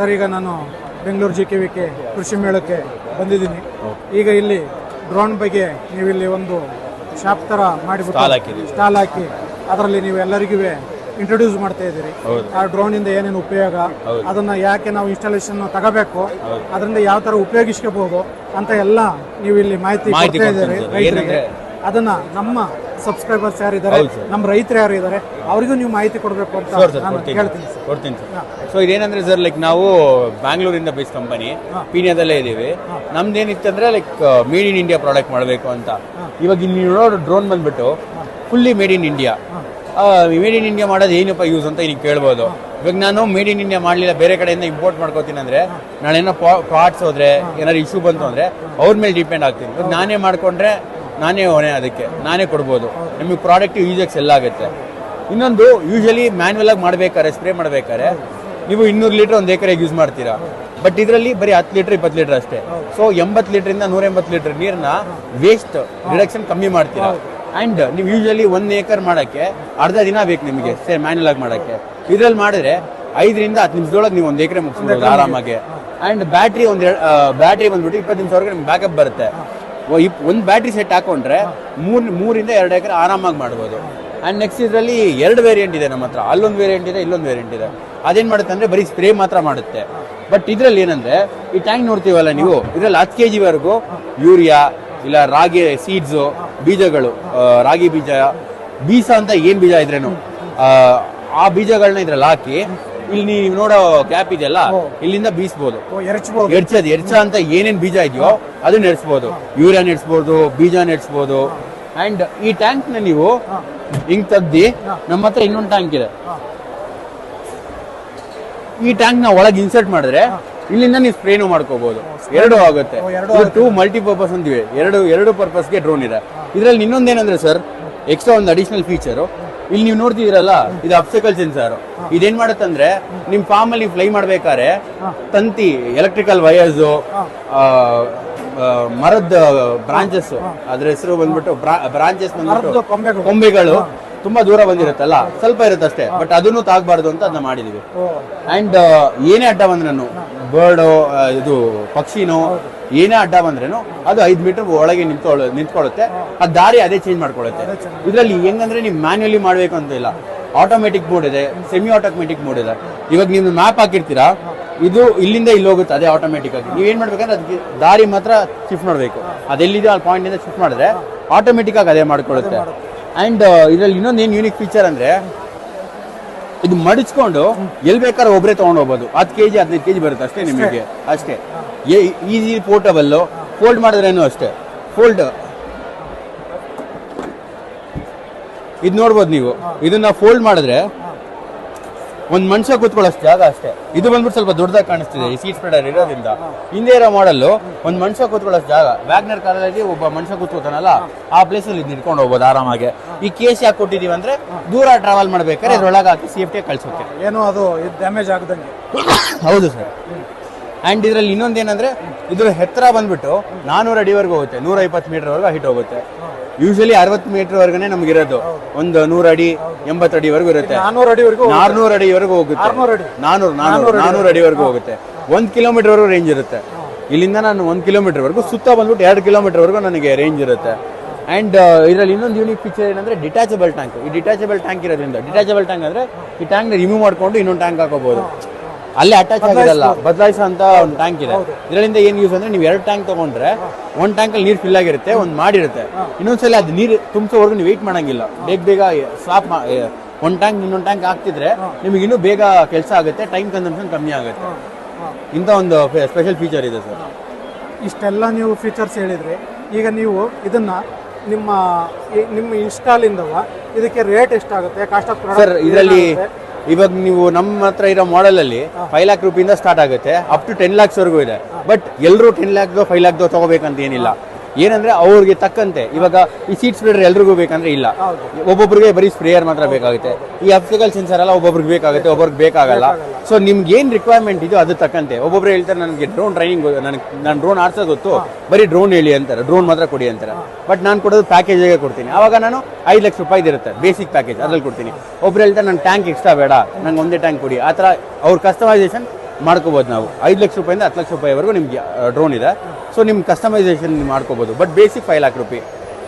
Sir ಈಗ ನಾನು Bengaluru G K V K ಕೃಷಿ ಮೇಳಕ್ಕೆ ಬಂದಿದ್ದೀನಿ. ಈಗ ಇಲ್ಲಿ ಡ್ರೋನ್ ಬಗ್ಗೆ ನೀವಿಲ್ಲಿ ಇಲ್ಲಿ ಒಂದು ಶಾಪ್ ಥರ ಮಾಡಿಬಿಟ್ಟು. ಸ್ಟಾಲ್ ಹಾಕಿ ಅದರಲ್ಲಿ ನೀವು ಎಲ್ಲರಿಗೂ ಇಂಟ್ರೊಡ್ಯೂಸ್ ಮಾಡ್ತಾ ಇದ್ದೀರಿ. ಆ ಡ್ರೋನ್ ಇಂದ ಏನೇನು ಉಪಯೋಗ. ಅದನ್ನ ಯಾಕೆ ನಾವು ಇನ್ಸ್ಟಾಲೇಷನ್ ತಗೋಬೇಕು ಅದರಿಂದ ಯಾವ ತರ ಉಪಯೋಗಿಸ್ಕೋಬಹುದು ಅಂತ ಎಲ್ಲ ನೀವು ಇಲ್ಲಿ ಮಾಹಿತಿ ಕೊಡ್ತಾ ಇದ್ದೀರಿ ರೈತರಿಗೆ. ಅದನ್ನ ನಮ್ಮ ಸಬ್ಸ್ಕ್ರೈಬರ್ಸ್ ಯಾರಿದ್ದಾರೆ ಹೌದು ಸರ್. ನಮ್ಮ ರೈತರು ಯಾರು ಇದ್ದಾರೆ ಅವರಿಗೂ ನೀವು ಮಾಹಿತಿ ಕೊಡಬೇಕು ಅಂತ ಸರ್ ನಾನು ಕೊಡ್ತೀನಿ ಸರ್. ಕೊಡ್ತೀನಿ ಸರ್. ಸೊ ಇದೇನಂದ್ರೆ ಸರ್ ಲೈಕ್ ನಾವು ಬ್ಯಾಂಗ್ಳೂರಿಂದ ಬೇಸ್ ಕಂಪನಿ ಪೀನಿಯಾದಲ್ಲೇ ಇದ್ದೀವಿ. ನಮ್ದೇನಿತ್ತಂದ್ರೆ like made in India product ಮಾಡಬೇಕು ಅಂತ. ಇವಾಗ ಇಲ್ಲಿ ನೋಡೋ ಡ್ರೋನ್ ಬಂದ್ಬಿಟ್ಟು fully made in India made in India ಮಾಡೋದು ಏನಪ್ಪ ಯೂಸ್ ಅಂತ ಈಗ ಕೇಳ್ಬೋದು. ಇವಾಗ ನಾನು ಮೇಡ್ ಇನ್ ಇಂಡಿಯಾ ಮಾಡಲಿಲ್ಲ ಬೇರೆ ಕಡೆಯಿಂದ ಇಂಪೋರ್ಟ್ ಮಾಡ್ಕೋತೀನಿ ಅಂದ್ರೆ ನಾಳೆ ಏನೋ ಪಾರ್ಟ್ಸ್ ಹೋದ್ರೆ ಏನಾದ್ರು ಇಶ್ಯೂ ಬಂತು ಅಂದ್ರೆ ಅವ್ರ ಮೇಲೆ ಡಿಪೆಂಡ್ ಆಗ್ತೀನಿ. ಇವಾಗ ನಾನೇ ಮಾಡ್ಕೊಂಡ್ರೆ ನಾನೇ ಹೊಣೆ ಅದಕ್ಕೆ ನಾನೇ ಕೊಡ್ಬೋದು. ನಿಮಗೆ ಪ್ರಾಡಕ್ಟ್ ಯೂಸಾಗಿ ಸೆಲ್ ಆಗುತ್ತೆ. ಇನ್ನೊಂದು ಯೂಶಲಿ ಮ್ಯಾನ್ಯಲ್ ಆಗಿ ಮಾಡ್ಬೇಕಾದ್ರೆ ಸ್ಪ್ರೇ ಮಾಡ್ಬೇಕಾದ್ರೆ ನೀವು ಇನ್ನೂರು ಲೀಟರ್ ಒಂದು ಎಕರೆಗೆ ಯೂಸ್ ಮಾಡ್ತೀರಾ. ಬಟ್ ಇದರಲ್ಲಿ ಬರೀ ಹತ್ತು ಲೀಟರ್ ಇಪ್ಪತ್ತು ಲೀಟರ್ ಅಷ್ಟೇ. ಸೊ ಎಂಬತ್ತು ಲೀಟರಿಂದ ನೂರ ಎಂಬತ್ತು ಲೀಟರ್ ನೀರನ್ನ ವೇಸ್ಟ್ ರಿಡಕ್ಷನ್ ಕಮ್ಮಿ ಮಾಡ್ತೀರಾ. ಆ್ಯಂಡ್ ನೀವು ಯೂಶಲಿ ಒಂದು ಏಕರ್ ಮಾಡೋಕ್ಕೆ ಅರ್ಧ ದಿನ ಬೇಕು ನಿಮಗೆ ಸೇ ಮ್ಯಾನ್ಯಲ್ ಆಗಿ ಮಾಡೋಕ್ಕೆ. ಇದರಲ್ಲಿ ಮಾಡಿದ್ರೆ ಐದರಿಂದ ಹತ್ತು ನಿಮಿಷದೊಳಗೆ ನೀವು ಒಂದು ಎಕರೆ ಮುಗಿಸ್ಬೋದು ಆರಾಮಾಗಿ. ಆ್ಯಂಡ್ ಬ್ಯಾಟ್ರಿ ಒಂದು ಬ್ಯಾಟ್ರಿ ಬಂದ್ಬಿಟ್ಟು ಇಪ್ಪತ್ತು ನಿಮಿಷವರೆಗೆ ನಿಮ್ಗೆ ಬ್ಯಾಕಪ್ ಬರುತ್ತೆ. ಒಂದು ಬ್ಯಾಟ್ರಿ ಸೆಟ್ ಹಾಕೊಂಡ್ರೆ ಮೂರ್ ಮೂರಿಂದ ಎರಡು ಎಕರೆ ಆರಾಮಾಗಿ ಮಾಡ್ಬೋದು. ಆ್ಯಂಡ್ ನೆಕ್ಸ್ಟ್ ಇದರಲ್ಲಿ ಎರಡು ವೇರಿಯಂಟ್ ಇದೆ ನಮ್ಮ ಹತ್ರ. ಅಲ್ಲೊಂದು ವೇರಿಯಂಟ್ ಇದೆ ಇಲ್ಲೊಂದು ವೇರಿಯಂಟ್ ಇದೆ. ಅದೇನು ಮಾಡುತ್ತೆ ಅಂದರೆ ಬರೀ ಸ್ಪ್ರೇ ಮಾತ್ರ ಮಾಡುತ್ತೆ. ಬಟ್ ಇದರಲ್ಲಿ ಏನಂದರೆ ಈ ಟ್ಯಾಂಕ್ ನೋಡ್ತೀವಲ್ಲ ನೀವು? ಇದರಲ್ಲಿ ಹತ್ತು ಕೆ ಜಿವರೆಗೂ ಯೂರಿಯಾ ಇಲ್ಲ ರಾಗಿ ಸೀಡ್ಸು ಬೀಜಗಳು ರಾಗಿ ಬೀಜ ಬೀಸ ಅಂತ ಏನು ಬೀಜ ಇದ್ರೇನು? ಆ, ಬೀಜಗಳನ್ನ ಇದ್ರಲ್ಲಿ ಹಾಕಿ ಇಲ್ಲಿ ನೀವು ನೋಡೋ ಕ್ಯಾಪ್ ಇದೆಯಲ್ಲ ಇಲ್ಲಿಂದ ಬೀಸಬಹುದು ಎರಚಬಹುದು ಎರ್ಚದ್ ಎರ್ಚ ಅಂತ ಏನೇನ್ ಬೀಜ ಇದೆಯೋ ಅದನ್ನ ನೆಡ್ಸ್ಬೋದು ಯೂರಿಯಾ ನೆಡ್ಸ್ಬೋದು ಬೀಜ ನೆಡ್ಸ್ಬೋದು ಅಂಡ್ ಈ ಟ್ಯಾಂಕ್ನ ನೀವು ಹಿಂಗ್ ತದ್ದಿ ನಮ್ಮ ಹತ್ರ ಇನ್ನೊಂದು ಟ್ಯಾಂಕ್ ಇದೆ. ಈ ಟ್ಯಾಂಕ್ನ ಒಳಗೆ ಇನ್ಸರ್ಟ್ ಮಾಡಿದ್ರೆ ಇಲ್ಲಿಂದ ನೀವು ಸ್ಪ್ರೇನು ಮಾಡ್ಕೋಬಹುದು ಎರಡು ಆಗುತ್ತೆ. ಟೂ ಮಲ್ಟಿಪರ್ಪಸ್ ಅಂತೀವಿ. ಎರಡು ಎರಡು ಪರ್ಪಸ್ಗೆ ಡ್ರೋನ್ ಇದೆ. ಇದ್ರಲ್ಲಿ ಇನ್ನೊಂದೇನಂದ್ರೆ ಸರ್ ಎಕ್ಸ್ಟ್ರಾ ಒಂದು ಅಡಿಷನಲ್ ಫೀಚರು ಇಲ್ಲಿ ನೀವು ನೋಡ್ತಿದ್ದೀರಲ್ಲ ಇದು ಅಪ್ಸಿಕಲ್ ಸೆನ್ಸಾರು ಇದೇನ್ ಮಾಡುತ್ತಂದ್ರೆ ನಿಮ್ ಫಾರ್ಮ್ ಅಲ್ಲಿ ಫ್ಲೈ ಮಾಡ್ಬೇಕಾದ್ರೆ ತಂತಿ ಎಲೆಕ್ಟ್ರಿಕಲ್ ವೈರ್ಸ್ ಮರದ ಬ್ರಾಂಚಸ್ ಅದ್ರ ಹೆಸರು ಬಂದ್ಬಿಟ್ಟು ಬ್ರಾಂಚಸ್ ಬಂದ್ಬಿಟ್ಟು ಕೊಂಬೆಗಳು. ತುಂಬಾ ದೂರ ಬಂದಿರುತ್ತಲ್ಲ ಸ್ವಲ್ಪ ಇರುತ್ತೆ ಅಷ್ಟೇ ಬಟ್ ಅದನ್ನು ತಾಗಬಾರ್ದು ಅಂತ ಅದನ್ನ ಮಾಡಿದೀವಿ. ಅಂಡ್ ಏನೇ ಅಡ್ಡ ಬಂದ್ರೇನು ಬರ್ಡ್ ಇದು ಪಕ್ಷಿನೋ ಏನೇ ಅಡ್ಡ ಬಂದ್ರೇನು ಅದು ಐದು ಮೀಟರ್ ಒಳಗೆ ನಿಂತ್ಕೊಳ್ಳ ನಿಂತ್ಕೊಳ್ಳುತ್ತೆ. ಆ ದಾರಿ ಅದೇ ಚೇಂಜ್ ಮಾಡ್ಕೊಳ್ಳುತ್ತೆ ಇದರಲ್ಲಿ ಹೆಂಗಂದ್ರೆ ನೀವು ಮ್ಯಾನ್ಯಲಿ ಮಾಡಬೇಕು ಅಂತ ಇಲ್ಲ. ಆಟೋಮೆಟಿಕ್ ಮೋಡ್ ಇದೆ ಸೆಮಿ ಆಟೋಮೆಟಿಕ್ ಮೋಡ್ ಇದೆ. ಇವಾಗ ನೀವು ಮ್ಯಾಪ್ ಹಾಕಿರ್ತೀರಾ? ಇದು ಇಲ್ಲಿಂದ ಇಲ್ಲಿ ಹೋಗುತ್ತೆ ಅದೇ ಆಟೋಮೆಟಿಕ್ ಆಗಿ. ನೀವೇನ್ ಮಾಡ್ಬೇಕಂದ್ರೆ ಅದಕ್ಕೆ ದಾರಿ ಮಾತ್ರ ಶಿಫ್ಟ್ ಮಾಡಬೇಕು. ಅದೆಲ್ಲಿದೆ ಆ ಪಾಯಿಂಟ್ ಇಂದ ಶಿಫ್ಟ್ ಮಾಡಿದ್ರೆ ಆಟೋಮೆಟಿಕ್ ಆಗಿ ಅದೇ ಮಾಡ್ಕೊಳ್ಳುತ್ತೆ ಅಂಡ್ ಇದರಲ್ಲಿ ಇನ್ನೊಂದು ಏನು ಯೂನಿಕ್ ಫೀಚರ್ ಅಂದ್ರೆ ಇದು ಮಡಿಸ್ಕೊಂಡು ಎಲ್ಲಿ ಬೇಕಾದ್ರೆ ಒಬ್ಬರೇ ತಗೊಂಡು ಹೋಗ್ಬೋದು. ಹತ್ತು ಕೆಜಿ ಹದಿನೈದು ಕೆಜಿ ಬರುತ್ತೆ ಅಷ್ಟೇ ನಿಮಗೆ. ಅಷ್ಟೇ. ಈಸಿ ಪೋರ್ಟಬಲ್ ಫೋಲ್ಡ್ ಮಾಡಿದ್ರೇನು ಅಷ್ಟೇ. ಫೋಲ್ಡ್ ಇದು ನೋಡ್ಬೋದು ನೀವು. ಇದನ್ನ ಫೋಲ್ಡ್ ಮಾಡಿದ್ರೆ ಒಂದ್ ಮನುಷ್ಯ ಕೂತ್ಕೊಳ್ಳೋ ಜಾಗ ಅಷ್ಟೇ. ಇದು ಬಂದ್ಬಿಟ್ಟು ಸ್ವಲ್ಪ ದೊಡ್ಡದಾಗಿ ಕಾಣಿಸ್ತಿದೆ ಈ ಸೀಟ್ ಸ್ಪ್ರೆಡರ್ ಇರೋದ್ರಿಂದ. ಹಿಂದೆ ಇರೋ ಮಾಡಲ್ ಒಂದ್ ಮನುಷ್ಯ ಕೂತ್ಕೊಳ್ಳೋ ಜಾಗ. ವ್ಯಾಗ್ನರ್ ಕಾರಲ್ಲಿ ಒಬ್ಬ ಮನುಷ್ಯ ಕೂತ್ಕೋತಾನಲ್ಲ ಆ ಪ್ಲೇಸ್ ಅಲ್ಲಿ ನಿಂತ್ಕೊಂಡು ಹೋಗ್ಬೋದು ಆರಾಮಾಗಿ. ಈ ಕೇಸ್ ಯಾಕೆ ಕೊಟ್ಟಿದೀವಿ ಅಂದ್ರೆ ದೂರ ಟ್ರಾವೆಲ್ ಮಾಡ್ಬೇಕಾದ್ರೆ ಇದ್ರೊಳಗೆ ಹಾಕಿ ಸೇಫ್ಟಿ ಕಳ್ಸುತ್ತೆ ಏನೋ ಅದು ಡ್ಯಾಮೇಜ್ ಆಗದಂಗೆ. ಹೌದು ಸರ್. ಅಂಡ್ ಇನ್ನೊಂದು ಏನಂದ್ರೆ ಇದ್ರ ಎತ್ತರ ಬಂದ್ಬಿಟ್ಟು ನಾನೂರ ಅಡಿವರೆಗೂ ಹೋಗುತ್ತೆ. ನೂರ ಇಪ್ಪತ್ತು ಮೀಟರ್ ವರೆಗೂ ಹೈಟ್ ಹೋಗುತ್ತೆ. ಯೂಶಲಿ ಅರವತ್ತು ಮೀಟರ್ ವರ್ಗನೆ ನಮ್ಗೆ ಇರೋದು ಒಂದು ನೂರು ಅಡಿ ಎಂಬತ್ತು ಅಡಿವರೆಗೂ ಇರುತ್ತೆ. ನಾನೂರು ಅಡಿವರೆಗೂ ನಾರ್ನೂರು ಅಡಿವರೆಗೂ ಹೋಗುತ್ತೆ. ಆರ್ನೂರು ಅಡಿ. ನಾನೂರು ನಾನೂರು ನಾನೂರು ಅಡಿವರೆಗೂ ಹೋಗುತ್ತೆ. ಒಂದ್ ಕಿಲೋಮೀಟರ್ ವರೆಗೂ ರೇಂಜ್ ಇರುತ್ತೆ. ಇಲ್ಲಿಂದ ನಾನು ಒಂದ್ ಕಿಲೋಮೀಟರ್ ವರೆಗೂ ಸುತ್ತ ಬಂದ್ಬಿಟ್ಟು ಎರಡು ಕಿಲೋಮೀಟರ್ ವರೆಗೂ ನನಗೆ ರೇಂಜ್ ಇರುತ್ತೆ. ಅಂಡ್ ಇದರಲ್ಲಿ ಇನ್ನೊಂದು ಯೂನಿಕ್ ಫೀಚರ್ ಏನಂದ್ರೆ ಡಿಟ್ಯಾಚಬಲ್ ಟ್ಯಾಂಕ್ ಈ ಡಿಟ್ಯಾಚಬಲ್ ಟ್ಯಾಂಕ್ ಇರೋದ್ರಿಂದ ಡಿಟ್ಯಾಚಬಲ್ ಟ್ಯಾಂಕ್ ಅಂದ್ರೆ ಈ ಟ್ಯಾಂಕ್ ರಿಮೂವ್ ಮಾಡ್ಕೊಂಡು ಇನ್ನೊಂದು ಟ್ಯಾಂಕ್ ಹಾಕೋಬಹುದು ಅಲ್ಲೇ ಅಟ್ಯಾಚ್ ಆಗಿರಲ್ಲ ಬದಲಾಯಿಸೋ ಅಂತ ಒಂದು ಟ್ಯಾಂಕ್ ಇದೆ. ಇದರಿಂದ ಏನ್ ಯೂಸ್ ಅಂದ್ರೆ ನೀವು ಎರಡು ಟ್ಯಾಂಕ್ ತಗೊಂಡ್ರೆ ಒಂದ್ ಟ್ಯಾಂಕ್ ಅಲ್ಲಿ ನೀರು ಫಿಲ್ ಆಗಿರುತ್ತೆ ಒಂದ್ ಮಾಡಿರುತ್ತೆ. ಇನ್ನೊಂದ್ಸಲ ಅದು ನೀರು ತುಂಬಿಸೋವರೆಗೂ ನೀವು ವೇಟ್ ಮಾಡಂಗಿಲ್ಲ. ಬೇಗ ಬೇಗ ಸ್ಟಾಪ್ ಒಂದ್ ಟ್ಯಾಂಕ್ ಇನ್ನೊಂದು ಟ್ಯಾಂಕ್ ಹಾಕ್ತಿದ್ರೆ ನಿಮಗೆ ಇನ್ನೂ ಬೇಗ ಕೆಲಸ ಆಗುತ್ತೆ ಟೈಮ್ ಕನ್ಸಂಪ್ಷನ್ ಕಮ್ಮಿ ಆಗುತ್ತೆ. ಇಂಥ ಒಂದು ಸ್ಪೆಷಲ್ ಫೀಚರ್ ಇದೆ ಸರ್. ಇಷ್ಟೆಲ್ಲ ನೀವು ಫೀಚರ್ಸ್ ಹೇಳಿದ್ರಿ ಈಗ ನೀವು ಇದನ್ನ ನಿಮ್ಮ ನಿಮ್ಮ ನಿಮ್ಮ ಇನ್ಸ್ಟಾಲಿಂದವ ಇದಕ್ಕೆ ರೇಟ್ ಎಷ್ಟಾಗುತ್ತೆ? ಕಾಸ್ಟ್ ಆಫ್ ಸರ್ ಇದರಲ್ಲಿ ಇವಾಗ ನೀವು ನಮ್ಮ ಹತ್ರ ಇರೋ ಮಾಡೆಲ್ ಅಲ್ಲಿ ಫೈವ್ ಲ್ಯಾಕ್ ರೂಪಿಯಿಂದ ಸ್ಟಾರ್ಟ್ ಆಗುತ್ತೆ. ಅಪ್ ಟು ಟೆನ್ ಲ್ಯಾಕ್ಸ್ವರೆಗೂ ಇದೆ. ಬಟ್ ಎಲ್ಲರೂ ಟೆನ್ ಲ್ಯಾಕ್ ಫೈವ್ ಲ್ಯಾಕ್ ತಗೋಬೇಕಂತ ಏನಿಲ್ಲ. ಏನಂದ್ರೆ ಅವ್ರಿಗೆ ತಕ್ಕಂತೆ. ಇವಾಗ ಈ ಸೀಟ್ ಸ್ಪ್ರೇಡರ್ ಎಲ್ರಿಗೂ ಬೇಕಂದ್ರೆ ಇಲ್ಲ. ಒಬ್ಬೊಬ್ರಿಗೆ ಬರೀ ಸ್ಪ್ರೇಯರ್ ಮಾತ್ರ ಬೇಕಾಗುತ್ತೆ. ಈ ಅಪ್ಸಿಕಲ್ ಸೆನ್ಸರ್ ಎಲ್ಲ ಒಬ್ಬೊಬ್ರಿಗೆ ಬೇಕಾಗುತ್ತೆ ಒಬ್ಬರಿಗೆ ಬೇಕಾಗಲ್ಲ. ಸೊ ನಿಮ್ಗೆ ಏನು ರಿಕ್ವೈರ್ಮೆಂಟ್ ಇದೆಯೋ ಅದು ತಕ್ಕಂತೆ. ಒಬ್ಬೊಬ್ರು ಹೇಳ್ತಾರೆ ನನಗೆ ಡ್ರೋನ್ ಟ್ರೈನಿಂಗ್ ನನಗೆ ನಾನು ಡ್ರೋನ್ ಆಡ್ಸೋದು ಗೊತ್ತು. ಬರೀ ಡ್ರೋನ್ ಹೇಳಿ ಅಂತಾರೆ. ಡ್ರೋನ್ ಮಾತ್ರ ಕೊಡಿ ಅಂತಾರೆ. ಬಟ್ ನಾನು ಕೊಡೋದು ಪ್ಯಾಕೇಜ್ ಕೊಡ್ತೀನಿ. ಆವಾಗ ನಾನು ಐದು ಲಕ್ಷ ರೂಪಾಯಿ ಇರುತ್ತೆ ಬೇಸಿಕ್ ಪ್ಯಾಕೇಜ್ ಅದ್ರಲ್ಲಿ ಕೊಡ್ತೀನಿ. ಒಬ್ರು ಹೇಳ್ತಾರೆ ನನ್ನ ಟ್ಯಾಂಕ್ ಎಕ್ಸ್ಟ್ರಾ ಬೇಡ. ನಂಗೆ ಒಂದೇ ಟ್ಯಾಂಕ್ ಕೊಡಿ. ಆ ಥರ ಅವ್ರ ಕಸ್ಟಮೈಸೇಷನ್ ಮಾಡ್ಕೋಬೋದು ನಾವು. ಐದು ಲಕ್ಷ ರೂಪಾಯಿಂದ ಹತ್ತು ಲಕ್ಷ ರೂಪಾಯಿವರೆಗೂ ನಿಮಗೆ ಡ್ರೋನ್ ಇದೆ. ಸೊ ನಿಮ್ಮ ಕಸ್ಟಮೈಸೇಷನ್ ಮಾಡ್ಕೋಬೋದು. But basic five lakh rupee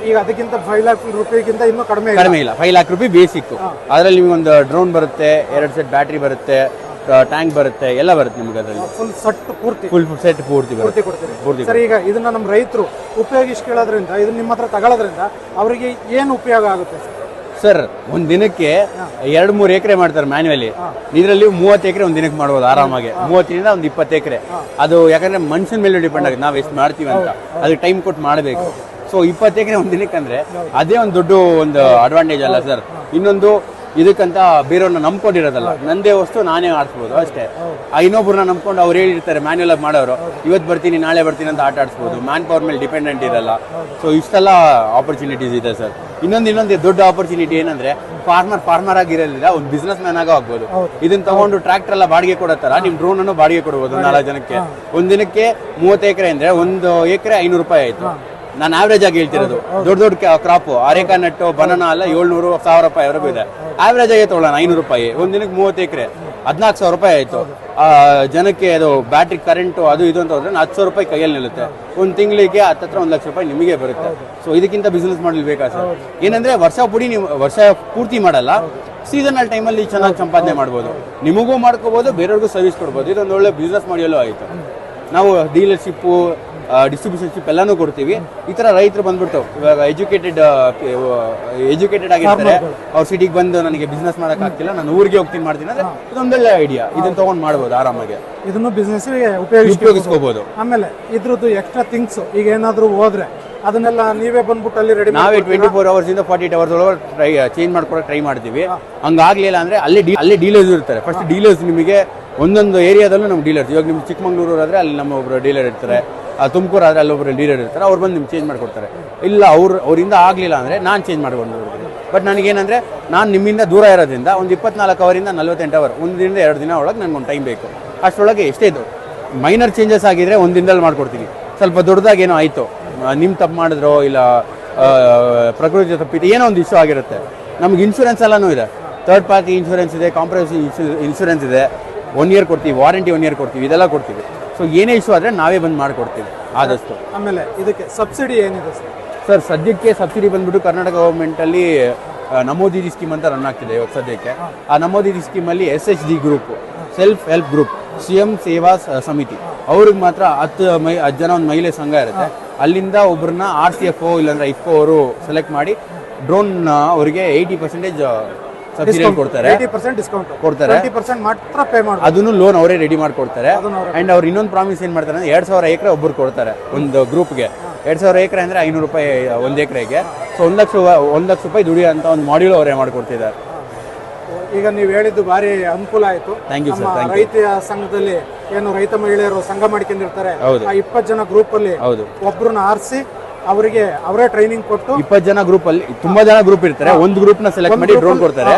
ಈಗ ಅದಕ್ಕಿಂತ ಫೈವ್ ಲ್ಯಾಕ್ ರೂಪಾಯಿಗಿಂತ ಇನ್ನೂ ಕಡಿಮೆ ಕಡಿಮೆ ಇಲ್ಲ. ಫೈವ್ ಲ್ಯಾಕ್ ರುಪಿ ಬೇಸಿಕ್ ಅದರಲ್ಲಿ ನಿಮ್ಗೆ ಒಂದು ಡ್ರೋನ್ ಬರುತ್ತೆ ಎರಡು ಸೆಟ್ ಬ್ಯಾಟ್ರಿ ಬರುತ್ತೆ ಟ್ಯಾಂಕ್ ಬರುತ್ತೆ ಎಲ್ಲ ಬರುತ್ತೆ ನಿಮ್ಗೆ ಅದರಲ್ಲಿ. ಫುಲ್ ಸೆಟ್ ಪೂರ್ತಿ. ಫುಲ್ ಸೆಟ್ ಪೂರ್ತಿ ಬರುತ್ತೆ. ಪೂರ್ತಿ ಸರ್ ಈಗ ಇದನ್ನ ನಮ್ಮ ರೈತರು ಉಪಯೋಗಿಸ್ಕೊಳ್ಳೋದ್ರಿಂದ ಇದನ್ನ ನಿಮ್ಮ ಹತ್ರ ತಗೊಳ್ಳೋದ್ರಿಂದ ಅವರಿಗೆ ಏನು ಉಪಯೋಗ ಆಗುತ್ತೆ? ಸರ್ ಸರ್ ಒಂದ್ ದಿನಕ್ಕೆ ಎರಡ್ ಮೂರ್ ಎಕರೆ ಮಾಡ್ತಾರೆ ಮ್ಯಾನ್ಯುವಲಿ ಇದರಲ್ಲಿ ಮೂವತ್ತು ಎಕರೆ ಒಂದ್ ದಿನಕ್ಕೆ ಮಾಡ್ಬೋದು ಆರಾಮಾಗಿ. ಮೂವತ್ತರಿಂದ ಒಂದು ಇಪ್ಪತ್ತು ಎಕರೆ. ಅದು ಯಾಕಂದ್ರೆ ಮನುಷ್ಯನ ಮೇಲೆ ಡಿಪೆಂಡ್ ಆಗುತ್ತೆ. ನಾವು ಎಷ್ಟು ಮಾಡ್ತೀವಿ ಅಂತ. ಅದಕ್ಕೆ ಟೈಮ್ ಕೊಟ್ಟು ಮಾಡಬೇಕು. ಸೊ ಇಪ್ಪತ್ತು ಎಕರೆ ಒಂದ್ ದಿನಕ್ಕೆ ಅಂದ್ರೆ ಅದೇ ಒಂದು ದೊಡ್ಡ ಒಂದು ಅಡ್ವಾಂಟೇಜ್ ಅಲ್ಲ ಸರ್. ಇನ್ನೊಂದು ಇದಕ್ಕಂತ ಬೇರೆಯವ್ರನ್ನ ನಂಬ್ಕೊಂಡಿರೋದಲ್ಲ. ನಂದೇ ವಸ್ತು ನಾನೇ ಆಡಿಸ್ಬೋದು ಅಷ್ಟೇ. ಆ ಇನ್ನೊಬ್ಬರನ್ನ ನಂಬ್ಕೊಂಡು ಅವ್ರು ಹೇಳಿರ್ತಾರೆ ಮ್ಯಾನ್ಯಲ್ ಆಗಿ ಮಾಡೋರು. ಇವತ್ತು ಬರ್ತೀನಿ ನಾಳೆ ಬರ್ತೀನಿ ಅಂತ ಆಟ ಆಡಿಸ್ಬೋದು. ಮ್ಯಾನ್ ಪವರ್ ಮೇಲೆ ಡಿಪೆಂಡೆಂಟ್ ಇರಲ್ಲ. ಸೊ ಇಷ್ಟೆಲ್ಲ ಆಪರ್ಚುನಿಟೀಸ್ ಇದೆ ಸರ್. ಇನ್ನೊಂದು ಇನ್ನೊಂದು ದೊಡ್ಡ ಆಪರ್ಚುನಿಟಿ ಏನಂದ್ರೆ ಫಾರ್ಮರ್ ಫಾರ್ಮರ್ ಆಗಿರಲಿಲ್ಲ ಒಂದು ಬಿಸ್ನೆಸ್ ಮ್ಯಾನ್ ಆಗ ಆಗ್ಬೋದು. ಇದನ್ನ ತಗೊಂಡು ಟ್ರಾಕ್ಟರ್ ಎಲ್ಲ ಬಾಡಿಗೆ ಕೊಡತ್ತಾರ? ನಿಮ್ ಡ್ರೋನ್ ಅನ್ನು ಬಾಡಿಗೆ ಕೊಡಬಹುದು ನಾಲ್ಕು ಜನಕ್ಕೆ. ಒಂದ್ ದಿನಕ್ಕೆ ಮೂವತ್ತು ಎಕರೆ ಅಂದ್ರೆ ಒಂದು ಎಕರೆ ಐನೂರು ರೂಪಾಯಿ ಆಯ್ತು. ನಾನು ಆವ್ರೇಜ್ ಆಗಿ ಹೇಳ್ತಿರೋದು. ದೊಡ್ಡ ದೊಡ್ಡ ಕ್ರಾಪ್ ಅರೇಕಾ ನಟ್ಟು ಬನಾನ ಅಲ್ಲ ಏಳ್ನೂರು ಸಾವಿರ ರೂಪಾಯಿ ವರೆಗೂ ಇದೆ. ಆವ್ರೇಜ್ ಆಗಿ ತಗೊಳ್ಳೋಣ ಐನೂರು ರೂಪಾಯಿ. ಒಂದ್ ದಿನಕ್ಕೆ ಮೂವತ್ತು ಎಕರೆ. ಹದಿನಾಲ್ಕು ಸಾವಿರ ರೂಪಾಯಿ ಆಯಿತು. ಜನಕ್ಕೆ ಅದು ಬ್ಯಾಟ್ರಿ ಕರೆಂಟು ಅದು ಇದು ಅಂತ ಹೋದ್ರೆ ಹತ್ತು ಸಾವಿರ ರೂಪಾಯಿ ಕೈಯಲ್ಲಿ ನಿಲ್ಲುತ್ತೆ. ಒಂದು ತಿಂಗಳಿಗೆ ಹತ್ತತ್ರ ಒಂದು ಲಕ್ಷ ರೂಪಾಯಿ ನಿಮಗೆ ಬರುತ್ತೆ. ಸೊ ಇದಕ್ಕಿಂತ ಬಿಸ್ನೆಸ್ ಮಾಡಲಿ ಬೇಕಾ ಸರ್? ಏನಂದ್ರೆ ವರ್ಷ ಪುಡಿ ನೀವು ವರ್ಷ ಪೂರ್ತಿ ಮಾಡಲ್ಲ. ಸೀಸನಲ್ ಟೈಮಲ್ಲಿ ಚೆನ್ನಾಗಿ ಸಂಪಾದನೆ ಮಾಡ್ಬೋದು. ನಿಮಗೂ ಮಾಡ್ಕೋಬೋದು ಬೇರೆಯವ್ರಿಗೂ ಸರ್ವಿಸ್ ಕೊಡ್ಬೋದು. ಇದೊಂದು ಒಳ್ಳೆ ಬಿಸ್ನೆಸ್ ಮಾಡಿಯಲ್ಲೂ ಆಯಿತು. ನಾವು ಡೀಲರ್ಶಿಪ್ಪು ಡಿಸ್ಟ್ರಿಬ್ಯೂಷನ್ಶಿಪ್ ಎಲ್ಲಾನು ಕೊಡ್ತೀವಿ. ಈ ತರ ರೈತರು ಬಂದ್ಬಿಟ್ಟು ಇವಾಗ ಎಜುಕೇಟೆಡ್ ಎಜುಕೇಟೆಡ್ ಆಗಿರ್ತಾರೆ. ಅವ್ರ ಸಿಟಿಗೆ ಬಂದು ನನಗೆ ಬಿಸ್ನೆಸ್ ಮಾಡಕ್ ಆಗ್ತಿಲ್ಲ ನಾನು ಊರಿಗೆ ಹೋಗ್ತೀನಿ ಮಾಡ್ತೀನಿ ಅಂದ್ರೆ ಇದೊಂದೊಳ್ಳೆ ಐಡಿಯಾ ಇದನ್ನ ತಗೊಂಡ್ ಮಾಡ್ಬೋದು ಆರಾಮಾಗಿ. ಇದನ್ನು ಬಿಸ್ನೆಸ್ ಉಪಯೋಗಿಸ್ಕೋಬಹುದು ಆಮೇಲೆ ಇದ್ರದ್ದು ಎಕ್ಸ್ಟ್ರಾ ಥಿಂಗ್ಸ್ ಈಗ ಏನಾದರೂ ಹೋದ್ರೆ ಅದನ್ನೆಲ್ಲ ನೀವೇ ಬಂದ್ಬಿಟ್ಟು ಅಲ್ಲಿ ರೆಡಿ ನಾವೇ ಟ್ವೆಂಟಿ ಫೋರ್ ಅವರ್ಸ್ ಇಂದ ಫಾರ್ಟಿ ಏಟ್ ಅವರ್ಸ್ ಒಳಗೆ ಟ್ರೈ ಚೇಂಜ್ ಮಾಡ್ಕೊಡೋ ಟ್ರೈ ಮಾಡ್ತೀವಿ. ಹಂಗಾಗ್ಲಿಲ್ಲ ಅಂದ್ರೆ ಅಲ್ಲಿ ಅಲ್ಲಿ ಡೀಲರ್ಸ್ ಇರ್ತಾರೆ. ಫಸ್ಟ್ ಡೀಲರ್ಸ್ ನಿಮಗೆ ಒಂದೊಂದು ಏರಿಯಾದಲ್ಲೂ ನಮ್ಮ ಡೀಲರ್ ಇವಾಗ ನಿಮ್ಮ ಚಿಕ್ಕಮಗಳೂರು ಆದರೆ ಅಲ್ಲಿ ನಮ್ಮ ಒಬ್ಬರು ಡೀಲರ್ ಇರ್ತಾರೆ, ಆ ತುಮಕೂರು ಆದರೆ ಅಲ್ಲೊಬ್ಬರು ಡೀಲರ್ ಇರ್ತಾರೆ, ಅವ್ರು ಬಂದು ನಿಮ್ಗೆ ಚೇಂಜ್ ಮಾಡಿಕೊಡ್ತಾರೆ. ಇಲ್ಲ, ಅವ್ರು, ಅವರಿಂದ ಆಗಲಿಲ್ಲ ಅಂದರೆ ನಾನು ಚೇಂಜ್ ಮಾಡ್ಕೊಂಡು ಬಟ್ ನನಗೇನಂದರೆ, ನಾನು ನಿಮ್ಮಿಂದ ದೂರ ಇರೋದ್ರಿಂದ ಒಂದು ಇಪ್ಪತ್ನಾಲ್ಕು ಅವರಿಂದ ನಲ್ವತ್ತೆಂಟು ಅವರ್ ಒಂದರಿಂದ ಎರಡು ದಿನ ಒಳಗೆ ನನಗೆ ಒಂದು ಟೈಮ್ ಬೇಕು. ಅಷ್ಟರೊಳಗೆ ಎಷ್ಟೇ ಇದು ಮೈನರ್ ಚೇಂಜಸ್ ಆಗಿದ್ರೆ ಒಂದು ದಿನದಲ್ಲಿ ಮಾಡ್ಕೊಡ್ತೀನಿ. ಸ್ವಲ್ಪ ದೊಡ್ಡದಾಗೇನೋ ಆಯಿತು. ನಿಮ್ಮ ತಪ್ಪು ಮಾಡಿದ್ರೋ, ಇಲ್ಲ ಪ್ರಕೃತಿ ತಪ್ಪಿತ್ತು ಏನೋ ಒಂದು ಇಶ್ಯೂ ಆಗಿರುತ್ತೆ. ನಮ್ಗೆ ಇನ್ಶೂರೆನ್ಸ್ ಎಲ್ಲನೂ ಇದೆ. ಥರ್ಡ್ ಪಾರ್ಟಿ ಇನ್ಶೂರೆನ್ಸ್ ಇದೆ ಕಾಂಪ್ರಹೆನ್ಸಿವ್ ಇನ್ಶೂರೆನ್ಸ್ ಇದೆ. ಒನ್ ಇಯರ್ ಕೊಡ್ತೀವಿ ವಾರಂಟಿ ಒನ್ ಇಯರ್ ಕೊಡ್ತೀವಿ ಇದೆಲ್ಲ ಕೊಡ್ತೀವಿ. ಸೊ ಏನೇ ಇಶ್ಯೂ ಆದರೆ ನಾವೇ ಬಂದು ಮಾಡಿಕೊಡ್ತೀವಿ ಆದಷ್ಟು. ಆಮೇಲೆ ಇದಕ್ಕೆ ಸಬ್ಸಿಡಿ ಏನಿದೆ ಸರ್? ಸರ್ ಸದ್ಯಕ್ಕೆ ಸಬ್ಸಿಡಿ ಬಂದ್ಬಿಟ್ಟು ಕರ್ನಾಟಕ ಗೌರ್ಮೆಂಟಲ್ಲಿ ನಮೋದಿದಿ ಸ್ಕೀಮ್ ಅಂತ ರನ್ ಆಗ್ತಿದೆ ಇವಾಗ ಸದ್ಯಕ್ಕೆ. ಆ ನಮೋದಿದಿ ಸ್ಕೀಮಲ್ಲಿ S H D group self help group C M ಸೇವಾ ಸಮಿತಿ. ಅವ್ರಿಗೆ ಮಾತ್ರ ಹತ್ತು ಮೈ ಹತ್ತು ಜನ ಒಂದು ಮಹಿಳೆ ಸಂಘ ಇರುತ್ತೆ. ಅಲ್ಲಿಂದ ಒಬ್ಬರನ್ನ ಆರ್ ಸಿ ಎಫ್ ಇಲ್ಲಾಂದ್ರೆ ಇಫ್ಕೋ ಅವರು ಸೆಲೆಕ್ಟ್ ಮಾಡಿ ಡ್ರೋನ್ ಅವರಿಗೆ ಏಯ್ಟಿ ಪರ್ಸೆಂಟೇಜ್ ಸಬ್ಸಿಡಿ ಕೊಡ್ತಾರೆ. ಡಿಸ್ಕೌಂಟ್ ಕೊಡ್ತಾರೆ. ಮಾತ್ರ ಪೇ ಅದನ್ನು ಲೋನ್ ಅವರೇ ರೆಡಿ ಮಾಡ್ಕೊಡ್ತಾರೆ. ಅಂಡ್ ಅವ್ರು ಇನ್ನೊಂದು ಪ್ರಾಮಿಸ್ ಏನ್ ಮಾಡ್ತಾರೆ ಅಂದ್ರೆ ಎರಡ್ ಸಾವಿರ ಎಕರೆ ಒಬ್ಬರು ಕೊಡ್ತಾರೆ ಒಂದು ಗ್ರೂಪ್ಗೆ ಎರಡ್ ಸಾವಿರ ಎಕರೆ ಅಂದ್ರೆ ಐನೂರು ರೂಪಾಯಿ ಒಂದ್ ಎಕರೆಗೆ. ಸೊ ಒಂದ್ ಲಕ್ಷ ಒಂದ್ ಲಕ್ಷ ರೂಪಾಯಿ ದುಡಿಯೋ ಅಂತ ಒಂದು ಮಾಡ್ಯೂಲ್ ಅವರೇ ಮಾಡ್ಕೊಡ್ತಿದ್ದಾರೆ. ಈಗ ನೀವು ಹೇಳಿದ್ದು ಭಾರಿ ಅನುಕೂಲ ಆಯ್ತು. ರೈತ ಸಂಘದಲ್ಲಿ ಏನು ರೈತ ಮಹಿಳೆಯರು ಸಂಘ ಮಾಡ್ಕೊಂಡಿರ್ತಾರೆ. ಇಪ್ಪತ್ತು ಜನ ಗ್ರೂಪ್ ಅಲ್ಲಿ ಹೌದು. ಒಬ್ರನ್ನ ಆರಿಸಿ ಅವರಿಗೆ ಅವರೇ ಟ್ರೈನಿಂಗ್ ಕೊಟ್ಟು ಇಪ್ಪತ್ತು ಜನ ಗ್ರೂಪ್ ಅಲ್ಲಿ ತುಂಬಾ ಜನ ಗ್ರೂಪ್ ಇರ್ತಾರೆ. ಒಂದು ಗ್ರೂಪ್ನ ಸೆಲೆಕ್ಟ್ ಮಾಡಿ ಡ್ರೋನ್ ಕೊಡ್ತಾರೆ.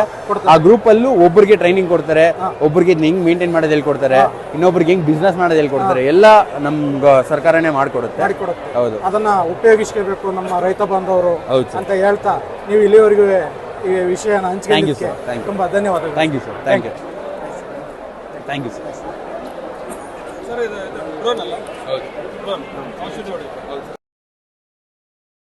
ಆ ಗ್ರೂಪ್ ಅಲ್ಲೂ ಒಬ್ಬರಿಗೆ ಟ್ರೈನಿಂಗ್ ಕೊಡ್ತಾರೆ. ಒಬ್ಬರಿಗೆ ಹೆಂಗ್ ಮೇಂಟೈನ್ ಮಾಡೋದು ಹೇಳ್ಕೊಡ್ತಾರೆ ಇನ್ನೊಬ್ರಿಗೆ ಹೆಂಗ್ ಬಿಸ್ನೆಸ್ ಮಾಡೋದು ಹೇಳ್ಕೊಡ್ತಾರೆ ಎಲ್ಲ ನಮ್ ಸರ್ಕಾರನೇ ಮಾಡ್ಕೊಡುತ್ತೆ. ಹೌದು. ಅದನ್ನ ಉಪಯೋಗಿಸ್ಕೋಬೇಕು ನಮ್ಮ ರೈತ ಬಾಂಧವರು ಹೌದು ಸರ್. ಅಂತ ಹೇಳ್ತಾ ನೀವು ಇಲ್ಲಿವರೆಗೂ ಈ ವಿಷಯನ you. ತುಂಬಾ ಧನ್ಯವಾದಗಳು. Thank you sir thank you thank you sir sir ಇದು ಡ್ರೋನ್ ಅಲ್ಲ? ಹೌದು.